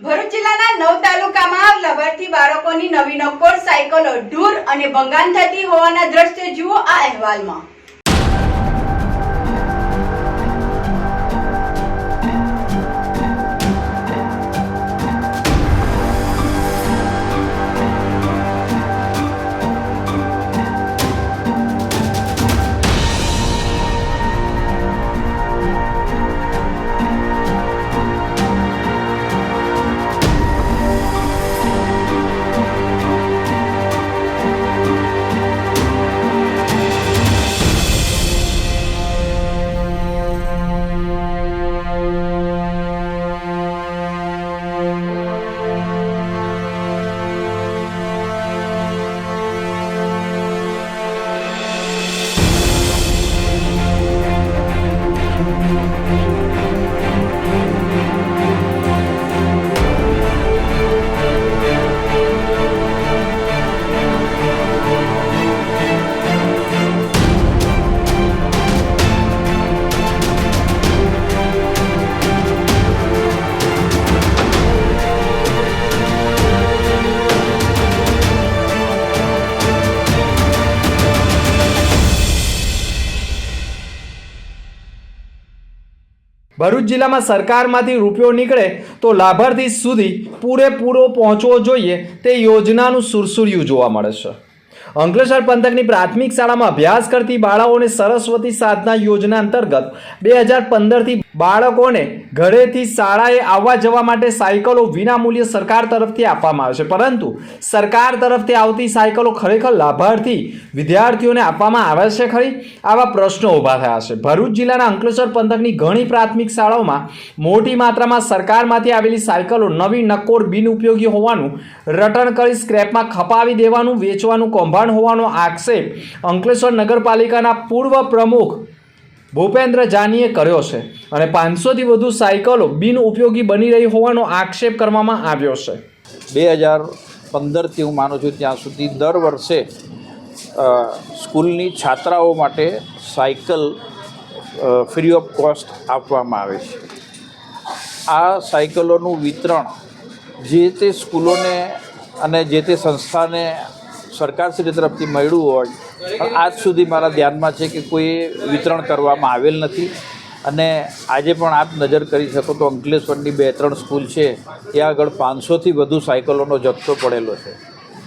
ભરૂચ જિલ્લાના નવ તાલુકામાં લાભાર્થી બાળકોની નવી નક્કોર સાયકલો ઢૂર અને ભંગાણ થતી હોવાના દ્રશ્ય જુઓ આ અહેવાલમાં. ભરૂચ જિલ્લામાં સરકારમાંથી રૂપિયો નીકળે તો લાભાર્થી સુધી પૂરેપૂરો પહોંચવો જોઈએ તે યોજનાનું સુરસુર્યું જોવા મળે છે. અંકલેશ્વર પંથકની પ્રાથમિક શાળામાં અભ્યાસ કરતી બાળાઓને સરસ્વતી સાધના યોજના અંતર્ગત બે હજાર પંદરથી બાળકોને ઘરેથી શાળાએ આવવા જવા માટે સાયકલો વિનામૂલ્ય સરકાર તરફથી આપવામાં આવે છે. પરંતુ સરકાર તરફથી આવતી સાયકલો ખરેખર લાભાર્થી વિદ્યાર્થીઓને આપવામાં આવે છે ખરી? આવા પ્રશ્નો ઊભા થયા છે. ભરૂચ જિલ્લાના અંકલેશ્વર પંથકની ઘણી પ્રાથમિક શાળાઓમાં મોટી માત્રામાં સરકારમાંથી આવેલી સાયકલો નવી નકોર બિનઉપયોગી હોવાનું, રટણ કરી સ્ક્રેપમાં ખપાવી દેવાનું, વેચવાનું, કૌભાંડ હોવાનો આક્ષેપ અંકલેશ્વર નગરપાલિકાના પૂર્વ પ્રમુખ ભૂપેન્દ્ર જાનીએ કર્યો છે અને પાંચસોથી વધુ સાયકલો બિનઉપયોગી બની રહી હોવાનો આક્ષેપ કરવામાં આવ્યો છે. બે હજાર પંદરથી હું માનું છું ત્યાં સુધી દર વર્ષે સ્કૂલની છાત્રાઓ માટે સાયકલ ફ્રી ઓફ કોસ્ટ આપવામાં આવે છે. આ સાયકલોનું વિતરણ જે તે સ્કૂલોને અને જે તે સંસ્થાને સરકારશ્રી તરફથી મળ્યું હોય, પણ આજ સુધી મારા ધ્યાનમાં છે કે કોઈ વિતરણ કરવામાં આવેલ નથી. અને આજે પણ આપ નજર કરી શકો તો અંકલેશ્વરની બે ત્રણ સ્કૂલ છે, ત્યાં આગળ પાંચસોથી વધુ સાયકલોનો જથ્થો પડેલો છે.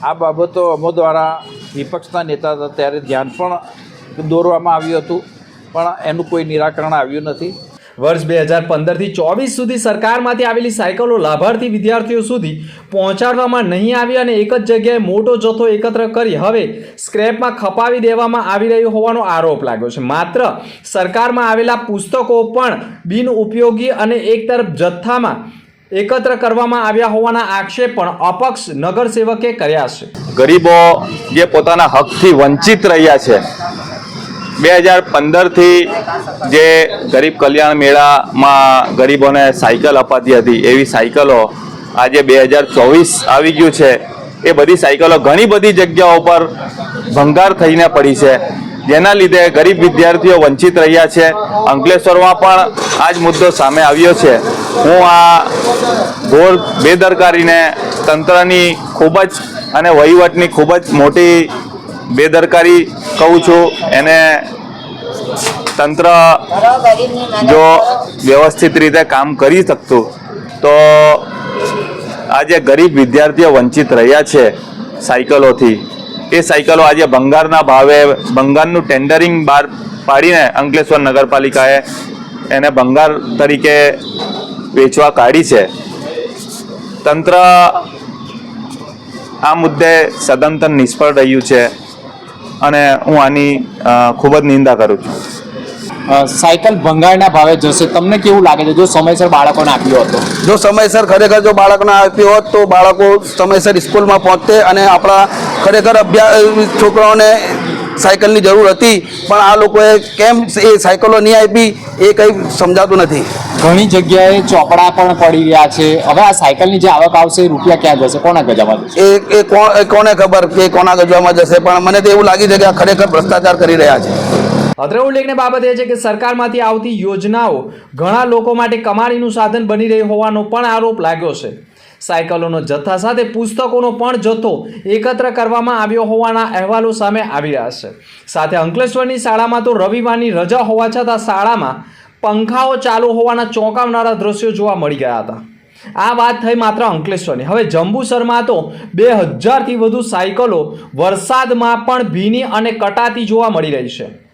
આ બાબતો અમો દ્વારા વિપક્ષના નેતા હતા ત્યારે ધ્યાન પણ દોરવામાં આવ્યું હતું, પણ એનું કોઈ નિરાકરણ આવ્યું નથી. વર્ષ બે હજાર પંદરથી ચોવીસ સુધી સરકારમાંથી આવેલી સાયકલો લાભાર્થી વિદ્યાર્થીઓ સુધી પહોંચાડવામાં નહીં આવી અને એક જ જગ્યાએ મોટો જથ્થો એકત્ર કરી હવે સ્ક્રેપમાં ખપાવી દેવામાં આવી રહ્યો હોવાનો આરોપ લાગ્યો છે. માત્ર સરકારમાં આવેલા પુસ્તકો પણ બિનઉપયોગી અને એક તરફ જથ્થામાં એકત્ર કરવામાં આવ્યા હોવાના આક્ષેપ પણ અપક્ષ નગરસેવકે કર્યા છે. ગરીબો જે પોતાના હકથી વંચિત રહ્યા છે બે હજાર પંદરથી જે ગરીબ કલ્યાણ મેળામાં ગરીબોને સાયકલ અપાતી હતી, એવી સાયકલો આજે બે હજાર ચોવીસ આવી ગયું છે. એ બધી સાયકલો ઘણી બધી જગ્યાઓ પર ભંગાર થઈને પડી છે. જેના લીધે ગરીબ વિદ્યાર્થીઓ વંચિત રહ્યા છે. અંકલેશ્વરમાં પણ આ જ મુદ્દો સામે આવ્યો છે. હું આ ઘોર બેદરકારીને તંત્રની ખૂબ જ અને વહીવટની ખૂબ જ મોટી બેદરકારી કહું છું, એને તંત્ર જો વ્યવસ્થિત રીતે કામ કરી શકતું, તો આજે ગરીબ વિદ્યાર્થીઓ વંચિત રહ્યા છે સાયકલોથી. એ સાયકલો આજે ભંગારના ભાવે, ભંગારનું ટેન્ડરિંગ બહાર પાડીને અંકલેશ્વર નગરપાલિકાએ એને ભંગાર તરીકે વેચવા કાઢી છે. તંત્ર આ મુદ્દે સદંતર નિષ્ફળ રહ્યું છે. અને હું આની ખૂબ જ નિંદા કરું છું. સાયકલ ભંગાળના ભાવે જશે. તમને કેવું લાગે છે? જો સમયસર બાળકોને આપ્યો હતો. જો સમયસર ખરેખર જો બાળકને આપ્યો હોત તો બાળકો સમયસર સ્કૂલમાં પહોંચતે અને આપણા ખરેખર અભ્યાસ છોકરાઓને સાયકલની જરૂર હતી. પણ આ લોકોએ કેમ એ સાયકલો નહીં આપી એ કંઈ સમજાતું નથી. ઘણી જગ્યાએ ચોપડા પણ પડી રહ્યા છે. હવે આ સાયકલની જે આવક આવશે એ રૂપિયા ક્યાં જશે? કોના ગજામાં જશે? એ એ કોને ખબર કે કોના ગજવામાં જશે? પણ મને તો એવું લાગી છે કે આ ખરેખર ભ્રષ્ટાચાર કરી રહ્યા છે. અત્રે ઉલ્લેખની બાબત એ છે કે સરકારમાંથી આવતી યોજનાઓ ઘણા લોકો માટે કમાણીનું સાધન બની રહી હોવાનો પણ આરોપ લાગ્યો છે. સાયકલોનો જથ્થા સાથે પુસ્તકોનો પણ જથ્થો એકત્ર કરવામાં આવ્યો હોવાના અહેવાલો સામે આવી રહ્યા છે. સાથે અંકલેશ્વરની શાળામાં તો રવિવારની રજા હોવા છતાં શાળામાં પંખાઓ ચાલુ હોવાના ચોંકાવનારા દ્રશ્યો જોવા મળી ગયા હતા. આ વાત થઈ માત્ર અંકલેશ્વરની. હવે જંબુસરમાં તો બે હજારથી વધુ સાયકલો વરસાદમાં પણ ભીની અને કટાતી જોવા મળી રહી છે.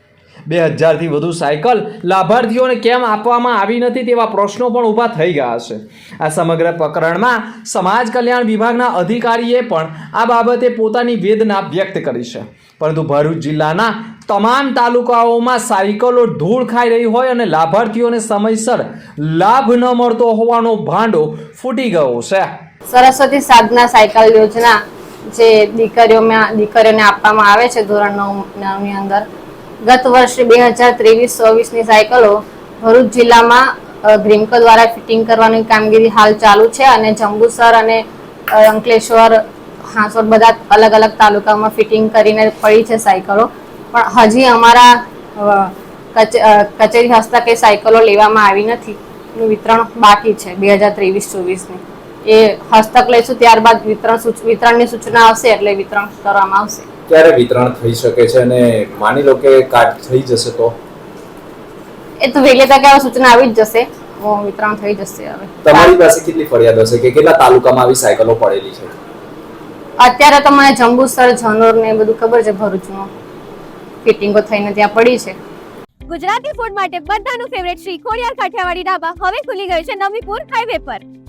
બે હજારથી વધુ સાયકલ લાભાર્થીઓને કેમ આપવામાં આવી નથી તેવા પ્રશ્નો પણ ઊભા થઈ ગયા છે. આ સમગ્ર પ્રકરણમાં સમાજ કલ્યાણ વિભાગના અધિકારીએ પણ આ બાબતે પોતાની વેદના વ્યક્ત કરી છે. પરંતુ ભરૂચ જિલ્લાના તમામ તાલુકાઓમાં સાયકલો ધૂળ ખાઈ રહી હોય અને લાભાર્થીઓને સમયસર લાભ ન મળતો હોવાનો ભાંડો ફૂટી ગયો છે. સરસ્વતી સાધના સાયકલ યોજના જે દીકરીઓમાં દીકરીઓને આપવામાં આવે છે ધોરણ નવ નવની અંદર. ગત વર્ષે બે હજાર ત્રેવીસ, ચોવીસની સાયકલો ભરૂચ જિલ્લામાં ગ્રીમકો દ્વારા ફિટિંગ કરવાની કામગીરી હાલ ચાલુ છે અને જંબુસર અને અંકલેશ્વર હાંસોડ બધા અલગ અલગ તાલુકામાં ફિટિંગ કરીને પડી છે સાયકલો. પણ હજી અમારા કચેરી હસ્તકે સાયકલો લેવામાં આવી નથી. વિતરણ બાકી છે બે હજાર ત્રેવીસ, ચોવીસની. એ હસ્તક લઈશું ત્યારબાદ વિતરણ વિતરણની સૂચના આવશે એટલે વિતરણ કરવામાં આવશે. ક્યારે વિતરણ થઈ શકે છે અને માની લો કે કાર્ડ થઈ જશે તો? એ તો વહેલી તકે સૂચના આવી જ જશે. વિતરણ થઈ જશે હવે. તમારી પાસે કેટલી ફરિયાદ હશે કે કેટલા તાલુકામાં આવી સાયકલો પડેલી છે? અત્યારે તો મને જંબુસર જનોર ને એ બધું ખબર છે ભરૂચનું ફિટિંગો થઈને ત્યાં પડી છે. ગુજરાતી ફૂડ માટે બધાનું ફેવરેટ શ્રી ખોડિયાર કાઠિયાવાડી ઢાબા હવે ખુલી ગયું છે નવીપુર હાઈવે પર.